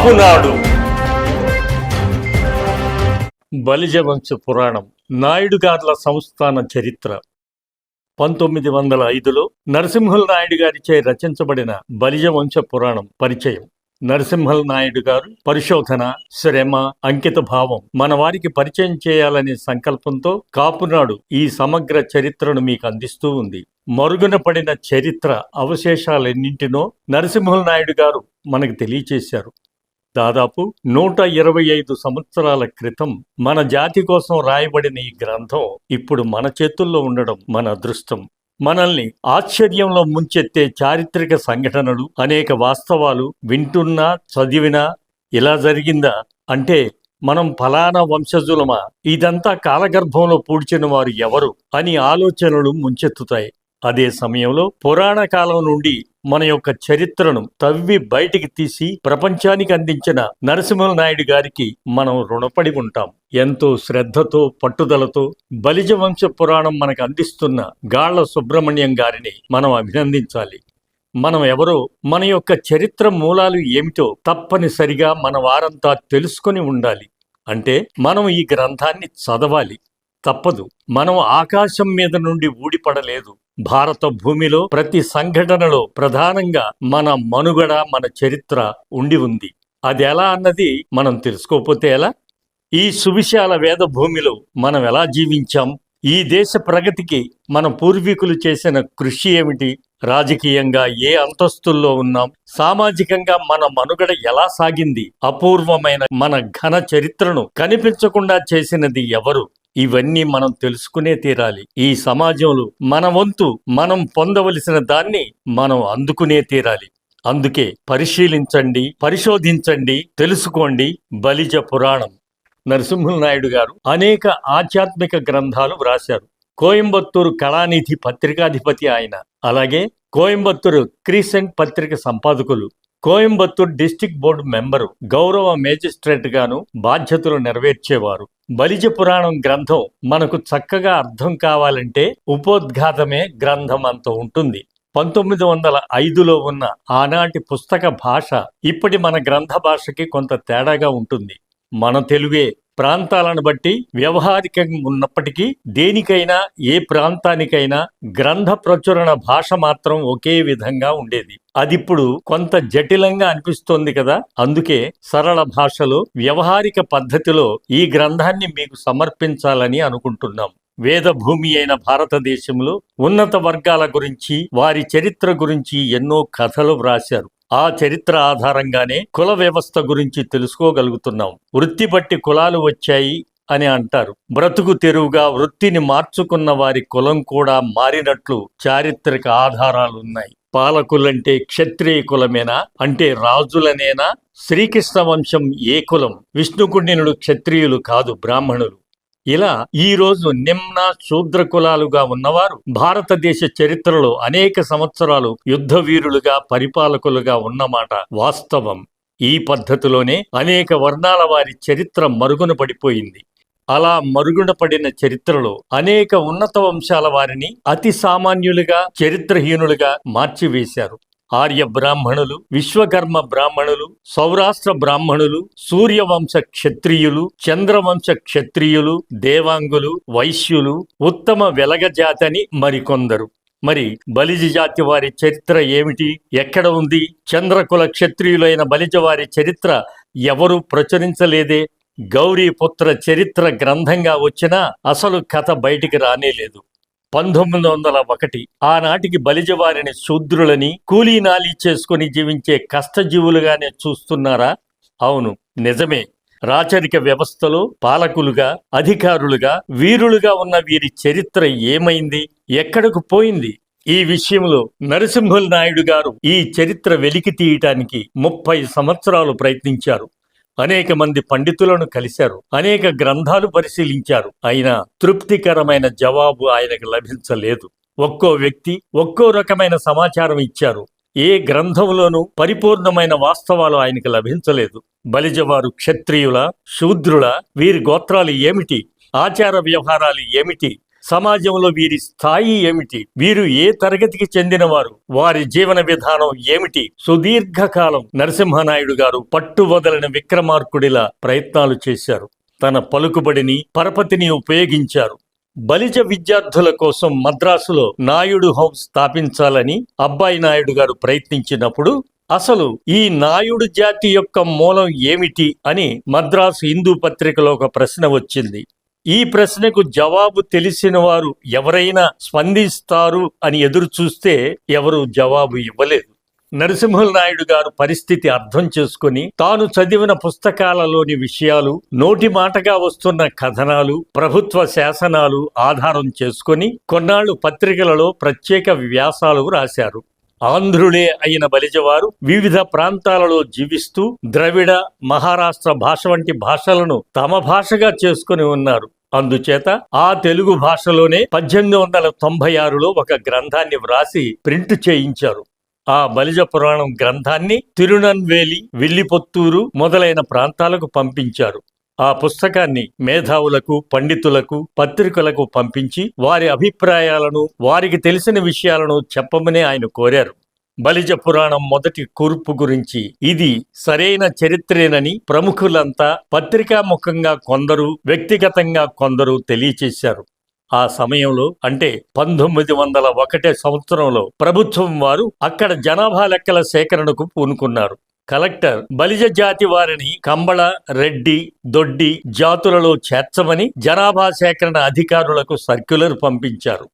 కాపునాడు బలిజవంశ పురాణం నాయుడుగార్ల సంస్థాన చరిత్ర. పంతొమ్మిది వందల ఐదులో నరసింహల్ నాయుడు గారిచే రచించబడిన బలిజవంశ పురాణం పరిచయం. నరసింహల్ నాయుడు గారు పరిశోధన శ్రమ అంకిత భావం మన వారికి పరిచయం చేయాలనే సంకల్పంతో కాపునాడు ఈ సమగ్ర చరిత్రను మీకు అందిస్తూ ఉంది. మరుగున పడిన చరిత్ర అవశేషాలెన్నింటినో నరసింహల్ నాయుడు గారు మనకు తెలియచేశారు. దాదాపు నూట ఇరవై ఐదు సంవత్సరాల క్రితం మన జాతి కోసం రాయబడిన ఈ గ్రంథం ఇప్పుడు మన చేతుల్లో ఉండడం మన అదృష్టం. మనల్ని ఆశ్చర్యంలో ముంచెత్తే చారిత్రక సంఘటనలు అనేక వాస్తవాలు వింటున్నా చదివినా ఇలా జరిగిందా? అంటే మనం ఫలానా వంశజులమా? ఇదంతా కాలగర్భంలో పూడ్చిన వారు ఎవరు? అని ఆలోచనలు ముంచెత్తుతాయి. అదే సమయంలో పురాణ కాలం నుండి మన యొక్క చరిత్రను తవ్వి బయటికి తీసి ప్రపంచానికి అందించిన నరసింహ నాయుడు గారికి మనం రుణపడి ఉంటాం. ఎంతో శ్రద్ధతో పట్టుదలతో బలిజ వంశ పురాణం మనకు అందిస్తున్న గాళ్ళ సుబ్రహ్మణ్యం గారిని మనం అభినందించాలి. మనం ఎవరో మన యొక్క చరిత్ర మూలాలు ఏమిటో తప్పనిసరిగా మన వారంతా తెలుసుకొని ఉండాలి. అంటే మనం ఈ గ్రంథాన్ని చదవాలి. తప్పదు. మనం ఆకాశం మీద నుండి ఊడిపడలేదు. భారత భూమిలో ప్రతి సంఘటనలో ప్రధానంగా మన మనుగడ మన చరిత్ర ఉండి ఉంది. అది ఎలా అన్నది మనం తెలుసుకోకపోతే ఎలా? ఈ సువిశాల వేద భూమిలో మనం ఎలా జీవించాం? ఈ దేశ ప్రగతికి మన పూర్వీకులు చేసిన కృషి ఏమిటి? రాజకీయంగా ఏ అంతస్తుల్లో ఉన్నాం? సామాజికంగా మన మనుగడ ఎలా సాగింది? అపూర్వమైన మన ఘన చరిత్రను కనిపించకుండా చేసినది ఎవరు? ఇవన్నీ మనం తెలుసుకునే తీరాలి. ఈ సమాజంలో మన వంతు మనం పొందవలసిన దాన్ని మనం అందుకునే తీరాలి. అందుకే పరిశీలించండి పరిశోధించండి తెలుసుకోండి బలిజ పురాణం. నరసింహనాయుడు గారు అనేక ఆధ్యాత్మిక గ్రంథాలు వ్రాశారు. కోయంబత్తూరు కళానిధి పత్రికాధిపతి ఆయన. అలాగే కోయంబత్తూరు క్రీసెంట్ పత్రిక సంపాదకులు. కోయంబత్తూర్ డిస్టిక్ బోర్డు మెంబరు గౌరవ మేజిస్ట్రేట్ గాను బాధ్యతలు నెరవేర్చేవారు. బలిజ పురాణం గ్రంథం మనకు చక్కగా అర్థం కావాలంటే ఉపోద్ఘాతమే గ్రంథం అంత ఉంటుంది. పంతొమ్మిది వందల ఐదులో ఉన్న ఆనాటి పుస్తక భాష ఇప్పటి మన గ్రంథ భాషకి కొంత తేడాగా ఉంటుంది. మన తెలుగే ప్రాంతాలను బట్టి వ్యవహారికంగా ఉన్నప్పటికీ దేనికైనా ఏ ప్రాంతానికైనా గ్రంథ ప్రచురణ భాష మాత్రం ఒకే విధంగా ఉండేది. అదిప్పుడు కొంత జటిలంగా అనిపిస్తోంది కదా! అందుకే సరళ భాషలో వ్యవహారిక పద్ధతిలో ఈ గ్రంథాన్ని మీకు సమర్పించాలని అనుకుంటున్నాం. వేద భూమి అయిన భారతదేశంలో ఉన్నత వర్గాల గురించి వారి చరిత్ర గురించి ఎన్నో కథలు వ్రాశారు. ఆ చరిత్ర ఆధారంగానే కుల వ్యవస్థ గురించి తెలుసుకోగలుగుతున్నాం. వృత్తి బట్టి కులాలు వచ్చాయి అని అంటారు. బ్రతుకు తెరువుగా వృత్తిని మార్చుకున్న వారి కులం కూడా మారినట్లు చారిత్రక ఆధారాలున్నాయి. పాలకులంటే క్షత్రియ కులమేనా? అంటే రాజులనేనా? శ్రీకృష్ణ వంశం ఏ కులం? విష్ణుకుండినుడు క్షత్రియులు కాదు బ్రాహ్మణులు. ఇలా ఈ రోజు నిమ్న శూద్ర కులాలుగా ఉన్నవారు భారతదేశ చరిత్రలో అనేక సంవత్సరాలు యుద్ధ వీరులుగా పరిపాలకులుగా ఉన్నమాట. వాస్తవం. ఈ పద్ధతిలోనే అనేక వర్ణాల వారి చరిత్ర మరుగున పడిపోయింది. అలా మరుగున పడిన చరిత్రలో అనేక ఉన్నత వంశాల వారిని అతి సామాన్యులుగా చరిత్రహీనులుగా మార్చివేశారు. ఆర్య బ్రాహ్మణులు విశ్వకర్మ బ్రాహ్మణులు సౌరాష్ట్ర బ్రాహ్మణులు సూర్యవంశ క్షత్రియులు చంద్రవంశ క్షత్రియులు దేవాంగులు వైశ్యులు ఉత్తమ వెలగ జాతని మరికొందరు. మరి బలిజ జాతి వారి చరిత్ర ఏమిటి? ఎక్కడ ఉంది? చంద్రకుల క్షత్రియులైన బలిజ వారి చరిత్ర ఎవరు ప్రచురించలేదే? గౌరీపుత్ర చరిత్ర గ్రంథంగా వచ్చినా అసలు కథ బయటికి రానేలేదు. పంతొమ్మిది వందల ఒకటి ఆనాటికి బలిజవారిని శూద్రులని కూలీ నాలి చేసుకుని జీవించే కష్టజీవులుగానే చూస్తున్నారా? అవును నిజమే. రాచరిక వ్యవస్థలో పాలకులుగా అధికారులుగా వీరులుగా ఉన్న వీరి చరిత్ర ఏమైంది? ఎక్కడకు పోయింది? ఈ విషయంలో నరసింహుల నాయుడు గారు ఈ చరిత్ర వెలికి తీయటానికి ముప్పై సంవత్సరాలు ప్రయత్నించారు. అనేక మంది పండితులను కలిశారు అనేక గ్రంథాలు పరిశీలించారు. అయినా తృప్తికరమైన జవాబు ఆయనకు లభించలేదు. ఒక్కో వ్యక్తి ఒక్కో రకమైన సమాచారం ఇచ్చారు. ఏ గ్రంథంలోనూ పరిపూర్ణమైన వాస్తవాలు ఆయనకు లభించలేదు. బలిజవారు క్షత్రియుల శూద్రుల వీరి గోత్రాలు ఏమిటి? ఆచార వ్యవహారాలు ఏమిటి? సమాజంలో వీరి స్థాయి ఏమిటి? వీరు ఏ తరగతికి చెందినవారు? వారి జీవన విధానం ఏమిటి? సుదీర్ఘకాలం నరసింహనాయుడు గారు పట్టువదలని విక్రమార్కుడిలా ప్రయత్నాలు చేశారు. తన పలుకుబడిని పరపతిని ఉపయోగించారు. బలిజ విద్యార్థుల కోసం మద్రాసులో నాయుడు హౌస్ స్థాపించాలని అబ్బాయి నాయుడు గారు ప్రయత్నించినప్పుడు అసలు ఈ నాయుడు జాతి యొక్క మూలం ఏమిటి అని మద్రాసు హిందూ పత్రికలో ఒక ప్రశ్న వచ్చింది. ఈ ప్రశ్నకు జవాబు తెలిసిన వారు ఎవరైనా స్పందిస్తారు అని ఎదురు చూస్తే ఎవరు జవాబు ఇవ్వలేదు. నరసింహుల నాయుడు గారు పరిస్థితి అర్థం చేసుకుని తాను చదివిన పుస్తకాలలోని విషయాలు నోటి మాటగా వస్తున్న కథనాలు ప్రభుత్వ శాసనాలు ఆధారం చేసుకుని కొన్నాళ్ళు పత్రికలలో ప్రత్యేక వ్యాసాలు రాశారు. ఆంధ్రులే అయిన బలిజవారు వివిధ ప్రాంతాలలో జీవిస్తూ ద్రవిడ మహారాష్ట్ర భాష వంటి భాషలను తమ భాషగా చేసుకుని ఉన్నారు. అందుచేత ఆ తెలుగు భాషలోనే పద్దెనిమిది వందల తొంభై ఆరులో ఒక గ్రంథాన్ని వ్రాసి ప్రింట్ చేయించారు. ఆ బలిజ పురాణం గ్రంథాన్ని తిరునన్వేలి విల్లిపొత్తూరు మొదలైన ప్రాంతాలకు పంపించారు. ఆ పుస్తకాన్ని మేధావులకు పండితులకు పత్రికలకు పంపించి వారి అభిప్రాయాలను వారికి తెలిసిన విషయాలను చెప్పమని ఆయన కోరారు. బలిజ పురాణం మొదటి కూర్పు గురించి. ఇది సరైన చరిత్రేనని ప్రముఖులంతా పత్రికాముఖంగా కొందరు వ్యక్తిగతంగా కొందరు తెలియచేశారు. ఆ సమయంలో అంటే పంతొమ్మిది వందల ఒకటే సంవత్సరంలో ప్రభుత్వం వారు అక్కడ జనాభా లెక్కల సేకరణకు పూనుకున్నారు. కలెక్టర్ బలిజ జాతి వారిని కంబళ రెడ్డి దొడ్డి జాతులలో చేర్చమని జనాభా సేకరణ అధికారులకు సర్క్యులర్ పంపించారు.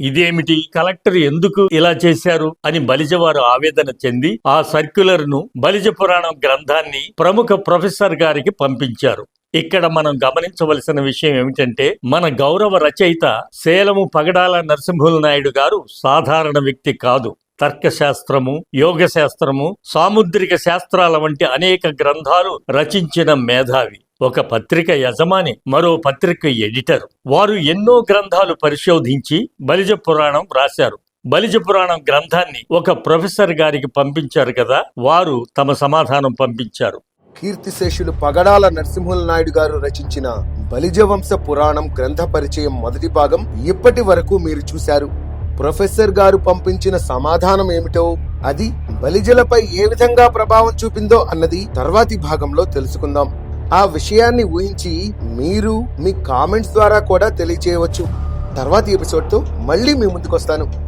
ఇదేమిటి? కలెక్టర్ ఎందుకు ఇలా చేశారు అని బలిజవారు ఆవేదన చెంది ఆ సర్క్యులర్ను బలిజ పురాణం గ్రంథాన్ని ప్రముఖ ప్రొఫెసర్ గారికి పంపించారు. ఇక్కడ మనం గమనించవలసిన విషయం ఏమిటంటే మన గౌరవ రచయిత సేలము పగడాల నరసింహుల నాయుడు గారు సాధారణ వ్యక్తి కాదు. తర్కశాస్త్రము యోగ శాస్త్రము సాముద్రిక శాస్త్రాల వంటి అనేక గ్రంథాలు రచించిన మేధావి. ఒక పత్రిక యజమాని మరో పత్రిక ఎడిటర్. వారు ఎన్నో గ్రంథాలు పరిశోధించి బలిజ పురాణం రాశారు బలిజ పురాణం గ్రంథాన్ని ఒక ప్రొఫెసర్ గారికి పంపించారు కదా వారు తమ సమాధానం పంపించారు. కీర్తిశేషులు పగడాల నరసింహుల నాయుడు గారు రచించిన బలిజవంశ పురాణం గ్రంథ పరిచయం మొదటి భాగం ఇప్పటి వరకు మీరు చూశారు. ప్రొఫెసర్ గారు పంపించిన సమాధానం ఏమిటో అది బలిజలపై ఏ విధంగా ప్రభావం చూపిందో అన్నది తర్వాతి భాగంలో తెలుసుకుందాం. ఆ విషయాన్ని ఊహించి మీరు మీ కామెంట్స్ ద్వారా కూడా తెలియచేయవచ్చు. తర్వాతి ఎపిసోడ్తో మళ్ళీ మీ ముందుకొస్తాను.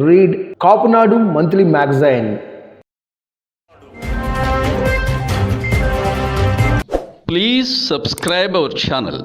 Read Kapunadu monthly magazine. Please subscribe our channel